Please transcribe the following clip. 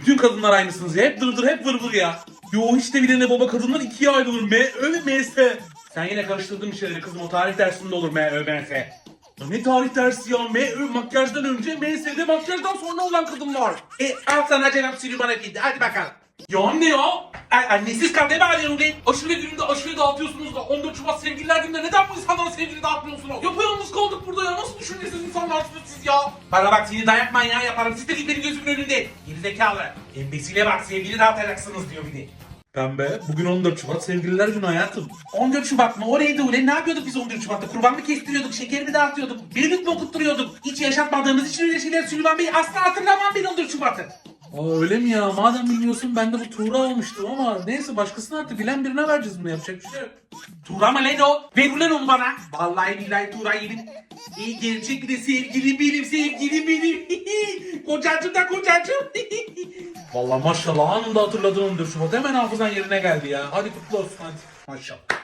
Bütün kadınlar aynısınız ya. Hep dırdır hep vır vır ya. Yo işte bir ne baba kadınlar ikiye ayrılır. M, Ö ve M, S. Sen yine karıştırdın bir şeyleri kızım. O tarih dersinde olur M, Ö, M, S. Ya ne tarih dersi ya? M, Ö makyajdan önce, M, S de makyajdan sonra olan kadınlar. E al sana Cenab Süleyman Efendi. Hadi bakalım. Ya anne ya. Ay, annesiz kal ne bağırıyorsun ulan? Aşure gününde aşure dağıtıyorsunuz da 14 Şubat sevgililer gününde neden bu insanlara sevgili dağıtmıyorsunuz? Yapayalnız kaldık burada ya. Nasıl düşünüyorsunuz insanlarsınız siz ya? Bana bak seni dayak manyağı yaparım. Siz de git benim gözümün önünde. Gerizekalı. Embesile bak sevgili dağıtacaksınız diyor bir de. Pembe, bugün 14 Şubat sevgililer günü hayatım. 14 Şubat mı? O neydi ulan? Ne yapıyorduk biz 14 Şubat'ta? Kurban mı kestiriyorduk? Şeker mi dağıtıyorduk? Birlik mi okutturuyorduk? Hiç yaşatmadığımız için öyle şeyler Süleyman Bey asla hatırlamam ben 14 Şubat'ı. Aa öyle mi ya? Madem bilmiyorsun ben de bu Tuğra almıştım ama neyse başkasına artık bilen birine vereceğiz bunu yapacak bir şey yok. Tuğra mı lan o? Ver ulan onu bana. Vallahi billahi Tuğra yemin. İyi bir de sevgilim benim, sevgilim benim. kocacım da kocacım. Vallahi maşallah anında hatırladın 14 Şubat hemen hafızan yerine geldi ya. Hadi kutlu olsun hadi. Maşallah.